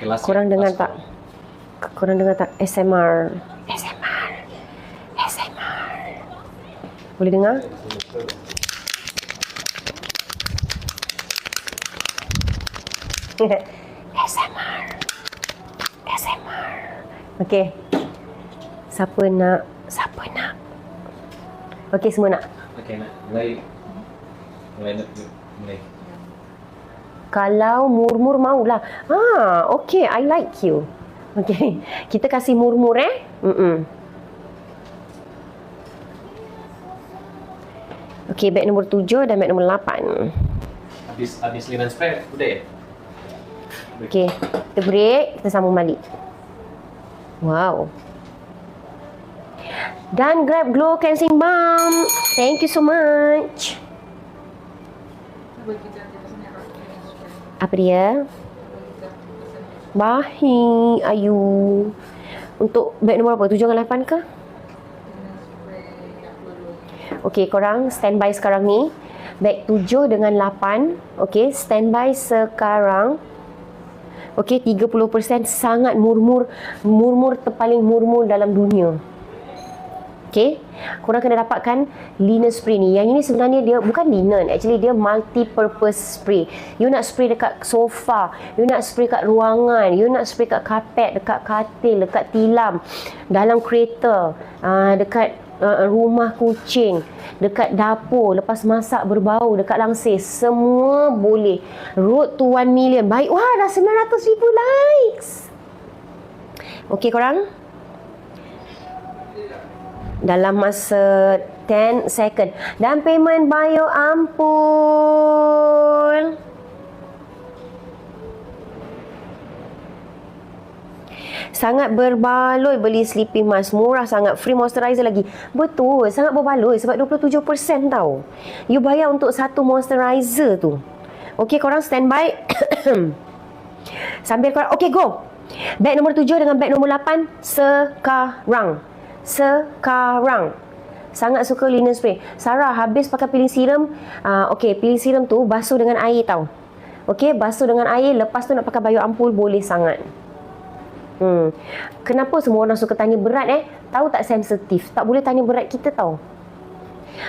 Kelas kelas dengar tak? Korang dengar tak SMR? SMR. SMR. Boleh dengar? SMR. SMR. Okey. Siapa nak? Siapa nak? Okey, semua nak. Okey, nak mulai mulai nak mulai. Kalau murmur maulah. Ah, okay, I like you. Okay, kita kasih murmur eh. Mm-mm. Okay, beg nombor tujuh dan beg nombor lapan. Habis habis linen spray udah ya? Okay, kita break, kita sambung balik. Wow. Dan Grab Glow Cleansing Balm. Thank you so much. Apa dia? Bahi Ayu. Untuk beg nombor apa? Tujuh dengan lapan ke? Okey, korang standby sekarang ni. Beg tujuh dengan lapan. Okey, standby sekarang. Okey, 30% sangat murmur. Murmur terpaling murmur dalam dunia. Okay. Korang kena dapatkan linen spray ni. Yang ini sebenarnya dia bukan linen. Actually dia multi-purpose spray. You nak spray dekat sofa. You nak spray kat ruangan. You nak spray kat kapet, dekat katil, dekat tilam. Dalam kereta. Uh, dekat uh, rumah kucing. Dekat dapur. Lepas masak berbau. Dekat langsir. Semua boleh. Road to 1 million. Baik. Wah dah 900 ribu likes. Okay korang? Dalam masa 10 second. Dan payment bio ampun. Sangat berbaloi beli sleeping mask. Murah sangat. Free moisturizer lagi. Betul. Sangat berbaloi sebab 27% tau. You bayar untuk satu moisturizer tu. Okey korang standby. Sambil korang okey go. Beg nombor 7 dengan beg nombor 8 sekarang sekarang. Sangat suka linen spray. Sarah habis pakai peeling serum. Uh, okay, peeling serum tu basuh dengan air tau. Okay, basuh dengan air. Lepas tu nak pakai bayu ampul boleh sangat. Hmm. Kenapa semua orang suka tanya berat eh? Tahu tak sensitif? Tak boleh tanya berat kita tau.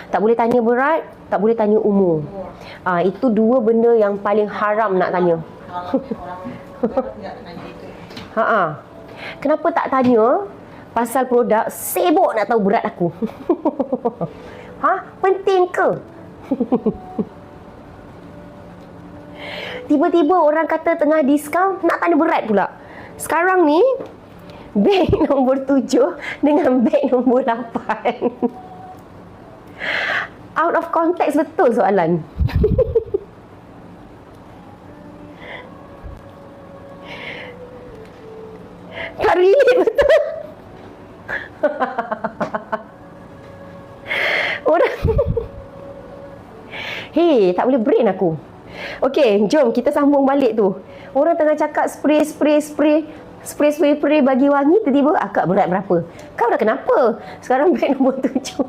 Tak boleh tanya berat, tak boleh tanya umur. Ah, itu dua benda yang paling haram nak tanya. Ha ah. Kenapa tak tanya pasal produk sibuk nak tahu berat aku. ha? Penting ke? Tiba-tiba orang kata tengah diskaun nak tanya berat pula. Sekarang ni beg nombor tujuh dengan beg nombor lapan. Out of context betul soalan. tak relate betul. Orang Hei, tak boleh brain aku. Okey, jom kita sambung balik tu. Orang tengah cakap spray, spray, spray. Spray, spray, spray bagi wangi. Tiba-tiba akak berat berapa? Kau dah kenapa? Sekarang beg nombor tujuh.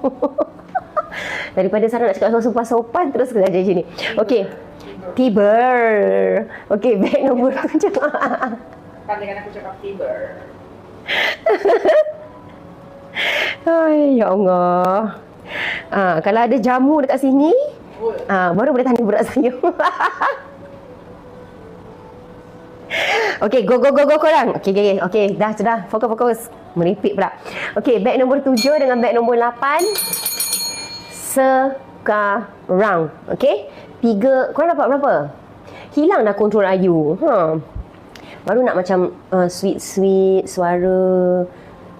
Daripada Sarah nak cakap sopan-sopan, terus kerja macam ni. Okey. Tiber. Okey, beg nombor tujuh. Pandaikan aku cakap tiber. Hai, ya Allah. Ah, kalau ada jamu dekat sini, ah, baru boleh tanya berat saya. Okey, go go go go korang. Okey, okey, okey. Dah, sudah. Fokus, fokus. Meripik pula. Okey, beg nombor tujuh dengan beg nombor lapan. Sekarang. Okey? Tiga. Korang dapat berapa? Hilang dah kontrol Ayu. Ha. Baru nak macam uh, sweet-sweet suara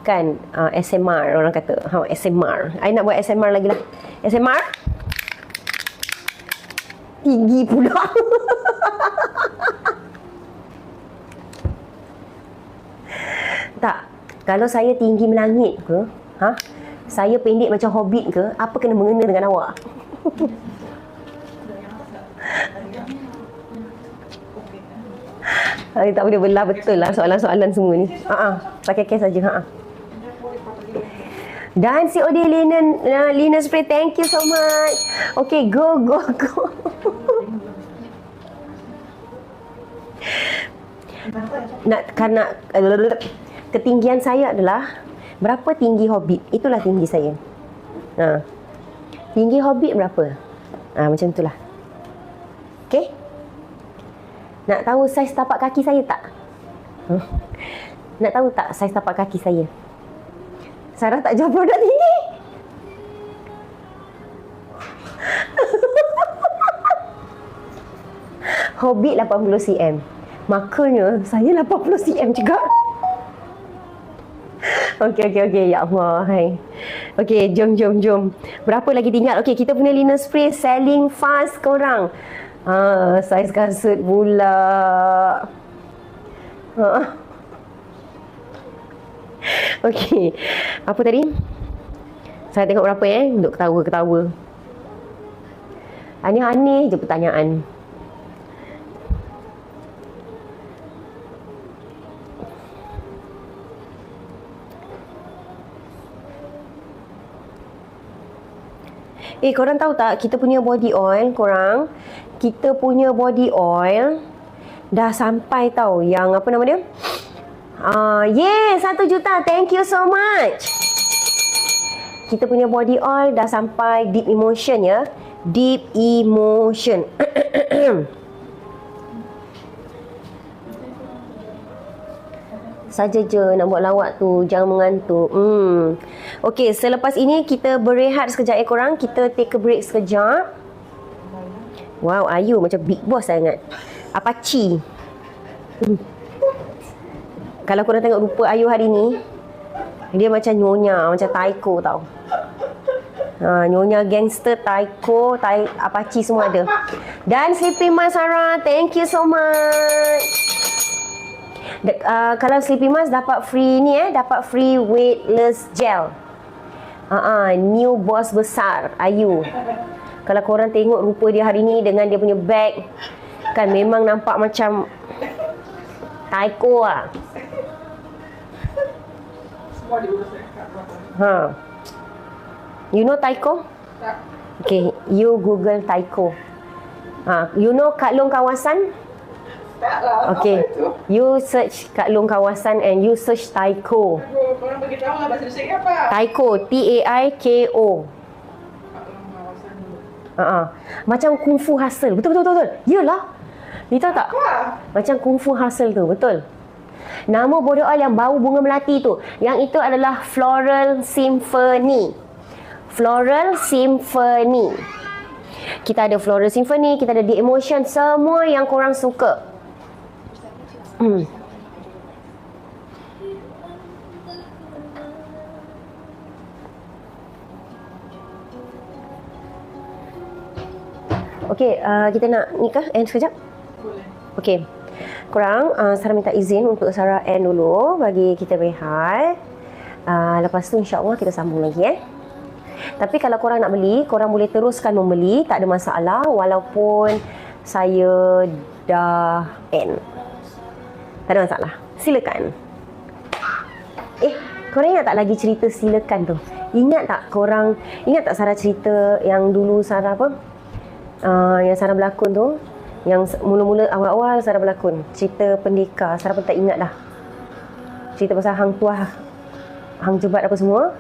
kan uh, SMR orang kata ha SMR I nak buat SMR lagi lah SMR tinggi pula tak kalau saya tinggi melangit ke ha saya pendek macam hobbit ke apa kena mengena dengan awak Ay, tak boleh belah betul lah soalan-soalan semua ni. Ha ah, pakai case saja. Ha ah. Dan COD linen uh, linen spray thank you so much. Okay, go go go. nak karena ketinggian saya adalah berapa tinggi hobbit itulah tinggi saya ha. tinggi hobbit berapa ha, macam itulah okey nak tahu saiz tapak kaki saya tak huh? nak tahu tak saiz tapak kaki saya Sarah tak jual produk tinggi Hobbit 80 cm. Makanya saya 80 cm juga. Okey okey okey ya Allah. Hai. Okey, jom jom jom. Berapa lagi tinggal? Okey, kita punya linen spray selling fast korang. Ha, saiz kasut pula. Ha. Okey. Apa tadi? Saya tengok berapa eh untuk ketawa-ketawa. Aneh-aneh je pertanyaan. Eh korang tahu tak kita punya body oil korang kita punya body oil dah sampai tahu yang apa nama dia? Ah, yeah, satu juta. Thank you so much. Kita punya body oil dah sampai deep emotion ya. Deep emotion. Saja je nak buat lawak tu, jangan mengantuk. Hmm. Okey, selepas ini kita berehat sekejap eh korang. Kita take a break sekejap. Wow, Ayu macam big boss sangat. Apache. Hmm. Kalau korang tengok rupa Ayu hari ni, dia macam nyonya, macam taiko tau. Ha, nyonya gangster, taiko, tai, apache semua ada. Dan Sleepy Masara, thank you so much. De, uh, kalau Sleepy Mask dapat free ni eh, dapat free weightless gel. Uh, uh, new boss besar, Ayu. Kalau korang tengok rupa dia hari ni dengan dia punya bag, kan memang nampak macam taiko lah. Ha. You know taiko? Okay, you Google taiko. Ha, you know Kak Long kawasan? Taklah. Okay. Apa? You search kat long kawasan and you search Taiko. Korang beritahu lah bahasa apa? Taiko. T-A-I-K-O. Kawasan dulu. Uh-uh. Macam Kung Fu Hustle. Betul, betul, betul. betul. Yelah. Ni tahu tak? Wah. Macam Kung Fu Hustle tu. Betul. Nama oil yang bau bunga melati tu. Yang itu adalah Floral Symphony. Floral Symphony. Kita ada Floral Symphony, kita ada The Emotion. Semua yang korang suka. Hmm. Okey, uh, kita nak nikah end sekejap? Boleh. Okey. Korang, uh, Sarah minta izin untuk Sarah end dulu bagi kita rehat. Uh, lepas tu insyaAllah kita sambung lagi eh. Tapi kalau korang nak beli, korang boleh teruskan membeli, tak ada masalah walaupun saya dah end. Tak ada masalah. Silakan. Eh, korang ingat tak lagi cerita silakan tu? Ingat tak korang, ingat tak Sarah cerita yang dulu Sarah apa? Uh, yang Sarah berlakon tu? Yang mula-mula awal-awal Sarah berlakon. Cerita pendekar. Sarah pun tak ingat dah. Cerita pasal hang tuah, hang jebat apa semua.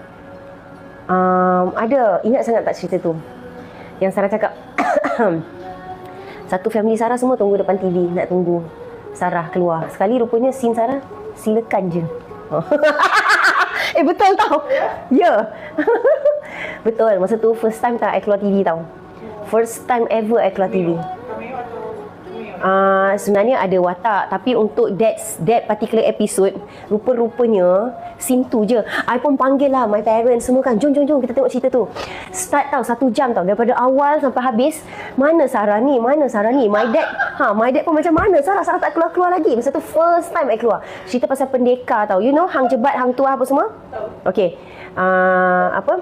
Um, ada, ingat sangat tak cerita tu? Yang Sarah cakap, satu family Sarah semua tunggu depan TV nak tunggu Sarah keluar. Sekali rupanya scene Sarah silakan je. eh betul tau. Ya. Yeah? betul. Masa tu first time tak I keluar TV tau. First time ever I keluar TV. Uh, sebenarnya ada watak tapi untuk that that particular episode rupa-rupanya scene tu je I pun panggil lah my parents semua kan jom jom jom kita tengok cerita tu start tau satu jam tau daripada awal sampai habis mana Sarah ni mana Sarah ni my dad ha my dad pun macam mana Sarah Sarah tak keluar-keluar lagi masa tu first time I keluar cerita pasal pendekar tau you know hang jebat hang tua apa semua. Okay. Uh, apa?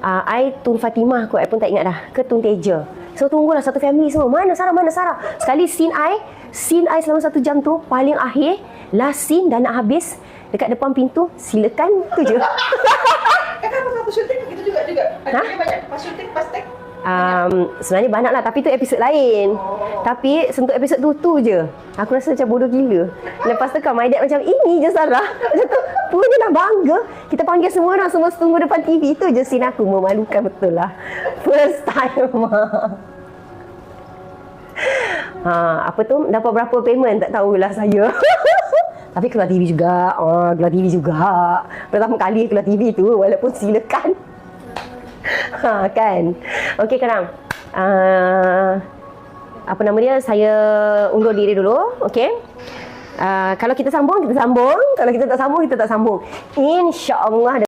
Uh, I Tun Fatimah kot. I pun tak ingat dah. Ke Tun Teja. So tunggulah satu family semua. Mana Sarah? Mana Sarah? Sekali scene I. Scene I selama satu jam tu. Paling akhir. Last scene dah nak habis. Dekat depan pintu. Silakan. Tu je. Pas waktu syuting gitu juga juga. Ada ha? banyak pas syuting pas take. Um, sebenarnya banyak lah tapi tu episod lain. Tapi sentuh episod tu tu je. Aku rasa macam bodoh gila. Lepas tu kan my dad macam ini je Sarah. Macam tu punya nak bangga. Kita panggil semua orang semua tunggu depan TV. Itu je scene aku memalukan betul lah. First time. ha, apa tu dapat berapa payment tak tahulah saya. Tapi keluar TV juga. Oh, keluar TV juga. Pertama kali keluar TV tu walaupun silakan. ha, kan. Okey sekarang. Uh, apa nama dia? Saya undur diri dulu. Okey. Uh, kalau kita sambung, kita sambung. Kalau kita tak sambung, kita tak sambung. InsyaAllah